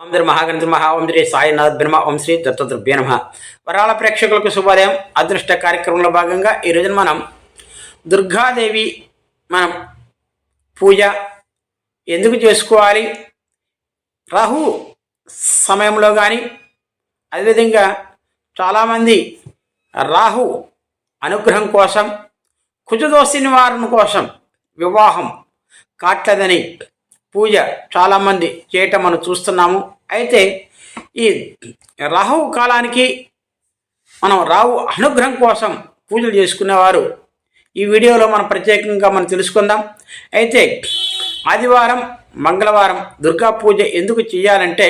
ఓం శ్రీ మహాగణిత మహా ఓం శ్రీ సాయినాథ్ బ్రహ్మ ఓం శ్రీ దత్తద్రభ్య నమ. వరాల ప్రేక్షకులకు శుభోదయం. అదృష్ట కార్యక్రమంలో భాగంగా ఈ రోజున మనం దుర్గాదేవి మనం పూజ ఎందుకు చేసుకోవాలి? రాహు సమయంలో కానీ అదేవిధంగా చాలామంది రాహు అనుగ్రహం కోసం కుజదోష నివారణ కోసం వివాహం కాట్లేదని పూజ చాలామంది చేయటం మనం చూస్తున్నాము. అయితే ఈ రాహు కాలానికి మనం రాహు అనుగ్రహం కోసం పూజలు చేసుకునేవారు. ఈ వీడియోలో మనం ప్రత్యేకంగా మనం తెలుసుకుందాం. అయితే ఆదివారం మంగళవారం దుర్గా పూజ ఎందుకు చేయాలంటే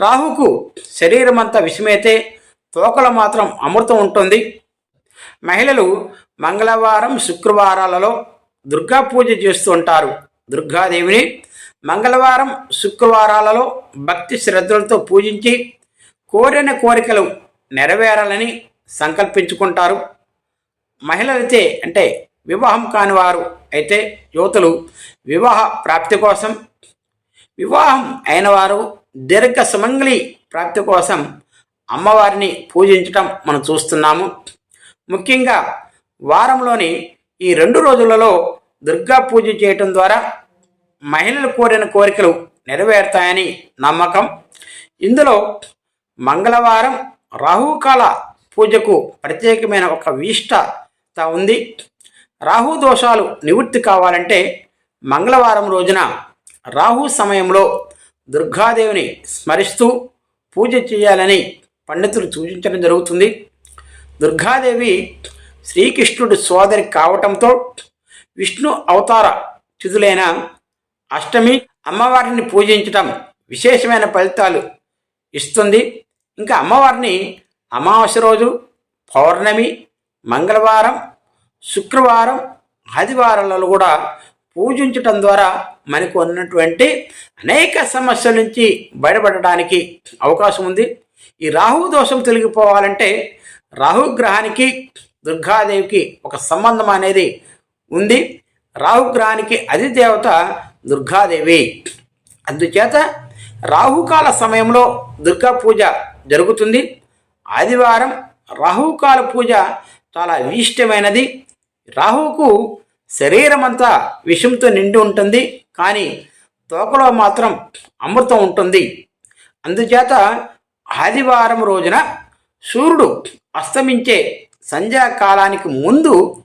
రాహుకు శరీరం అంతా విషమైతే తోకలో మాత్రం అమృతం ఉంటుంది. మహిళలు మంగళవారం శుక్రవారాలలో దుర్గా పూజ చేస్తూ ఉంటారు. దుర్గాదేవిని మంగళవారం శుక్రవారాలలో భక్తి శ్రద్ధలతో పూజించి కోరిన కోరికలు నెరవేరాలని సంకల్పించుకుంటారు. మహిళలైతే అంటే వివాహం కాని వారు అయితే యువతులు వివాహ ప్రాప్తి కోసం వివాహం అయిన వారు దీర్ఘ సుమంగళి ప్రాప్తి కోసం అమ్మవారిని పూజించటం మనం చూస్తున్నాము. ముఖ్యంగా వారంలోని ఈ రెండు రోజులలో దుర్గా పూజ చేయటం ద్వారా మహిళలు కోరిన కోరికలు నెరవేరుతాయని నమ్మకం. ఇందులో మంగళవారం రాహుకాల పూజకు ప్రత్యేకమైన ఒక విశిష్టత ఉంది. రాహు దోషాలు నివృత్తి కావాలంటే మంగళవారం రోజున రాహు సమయంలో దుర్గాదేవిని స్మరిస్తూ పూజ చేయాలని పండితులు సూచించడం జరుగుతుంది. దుర్గాదేవి శ్రీకృష్ణుడు సోదరి కావటంతో విష్ణు అవతార తిథులైన అష్టమి అమ్మవారిని పూజించటం విశేషమైన ఫలితాలు ఇస్తుంది. ఇంకా అమ్మవారిని అమావాస్య రోజు పౌర్ణమి మంగళవారం శుక్రవారం ఆదివారాలలో కూడా పూజించటం ద్వారా మనకు ఉన్నటువంటి అనేక సమస్యల నుంచి బయటపడడానికి అవకాశం ఉంది. ఈ రాహు దోషం తొలగిపోవాలంటే రాహుగ్రహానికి దుర్గాదేవికి ఒక సంబంధం అనేది ఉంది. రాహుగ్రహానికి అధిదేవత దుర్గాదేవి. అందుచేత రాహుకాల సమయంలో దుర్గా పూజ జరుగుతుంది. ఆదివారం రాహుకాల పూజ చాలా విశిష్టమైనది. రాహువుకు శరీరం అంతా విషంతో నిండి ఉంటుంది. కానీ తోకలో మాత్రం అమృతం ఉంటుంది. అందుచేత ఆదివారం రోజున సూర్యుడు అస్తమించే సంధ్యాకాలానికి ముందు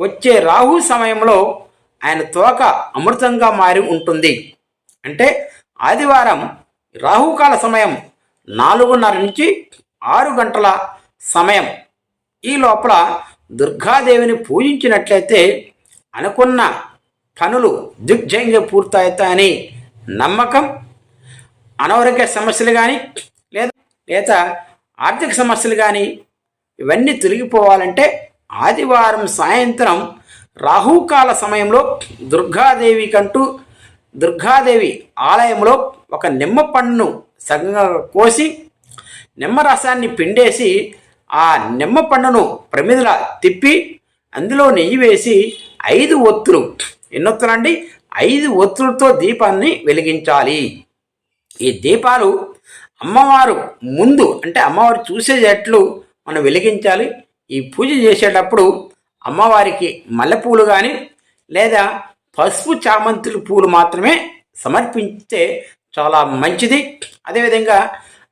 వచ్చే రాహు సమయంలో ఆయన తోక అమృతంగా మారి ఉంటుంది. అంటే ఆదివారం రాహుకాల సమయం నాలుగున్నర నుంచి ఆరు గంటల సమయం. ఈ లోపల దుర్గాదేవిని పూజించినట్లయితే అనుకున్న పనులు దిగ్జయంగా పూర్తవుతాయని నమ్మకం. అనారోగ్య సమస్యలు కానీ లేదా లేదా ఆర్థిక సమస్యలు కానీ ఇవన్నీ తొలగిపోవాలంటే ఆదివారం సాయంత్రం రాహుకాల సమయంలో దుర్గాదేవి కంటూ దుర్గాదేవి ఆలయంలో ఒక నిమ్మ పండును సగంగా కోసి నిమ్మ రసాన్ని పిండేసి ఆ నిమ్మ పండును ప్రమిదల తిప్పి అందులో నెయ్యి వేసి ఐదు ఒత్తులు ఎన్నొత్తులండి? ఐదు ఒత్తులతో దీపాన్ని వెలిగించాలి. ఈ దీపాలు అమ్మవారు ముందు అంటే అమ్మవారు చూసేటట్లు మనం వెలిగించాలి. ఈ పూజ చేసేటప్పుడు అమ్మవారికి మల్లెపూలు కానీ లేదా పసుపు చామంతులు పూలు మాత్రమే సమర్పించితే చాలా మంచిది. అదేవిధంగా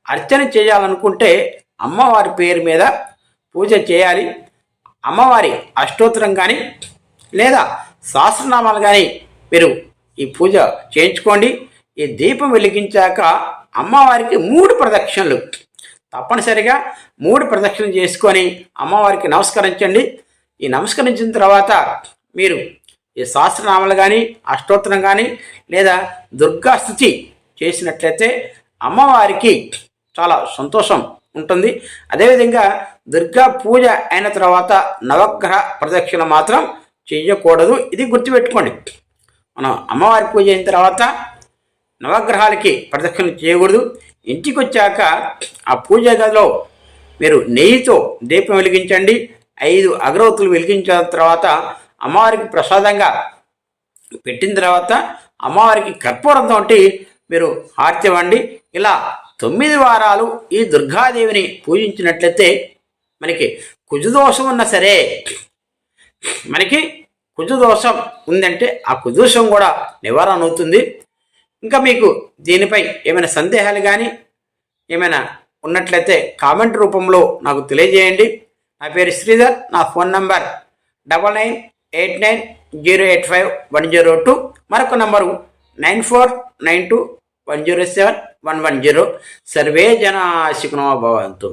అర్చన చేయాలనుకుంటే అమ్మవారి పేరు మీద పూజ చేయాలి. అమ్మవారి అష్టోత్తరం కానీ లేదా సహస్రనామాలు కానీ మీరు ఈ పూజ చేయించుకోండి. ఈ దీపం వెలిగించాక అమ్మవారికి మూడు ప్రదక్షిణలు. తప్పనిసరిగా మూడు ప్రదక్షిణలు చేసుకొని అమ్మవారికి నమస్కరించండి. ఈ నమస్కరించిన తర్వాత మీరు ఈ సహస్రనామాలు కానీ అష్టోత్తరం కానీ లేదా దుర్గా స్థుతి చేసినట్లయితే అమ్మవారికి చాలా సంతోషం ఉంటుంది. అదేవిధంగా దుర్గా పూజ అయిన తర్వాత నవగ్రహ ప్రదక్షిణ మాత్రం చేయకూడదు. ఇది గుర్తుపెట్టుకోండి. మనం అమ్మవారి పూజ అయిన తర్వాత నవగ్రహాలకి ప్రదక్షిణ చేయకూడదు. ఇంటికి వచ్చాక ఆ పూజ గదిలో మీరు నెయ్యితో దీపం వెలిగించండి. ఐదు అగరవత్తులు వెలిగించిన తర్వాత అమ్మవారికి ప్రసాదంగా పెట్టిన తర్వాత అమ్మవారికి కర్పూరంతో మీరు హారతి ఇవ్వండి. ఇలా తొమ్మిది వారాలు ఈ దుర్గాదేవిని పూజించినట్లయితే మనకి కుజదోషం ఉన్నా సరే మనకి కుజదోషం ఉందంటే ఆ కుజదోషం కూడా నివారణ అవుతుంది. ఇంకా మీకు దీనిపై ఏమైనా సందేహాలు కానీ ఏమైనా ఉన్నట్లయితే కామెంట్ రూపంలో నాకు తెలియజేయండి. నా పేరు శ్రీధర్ నా phone number double nine eight nine zero eight five one zero two మరొక number nine four nine two one zero seven one one zero. Survey జనా శిఖనో భవంతు.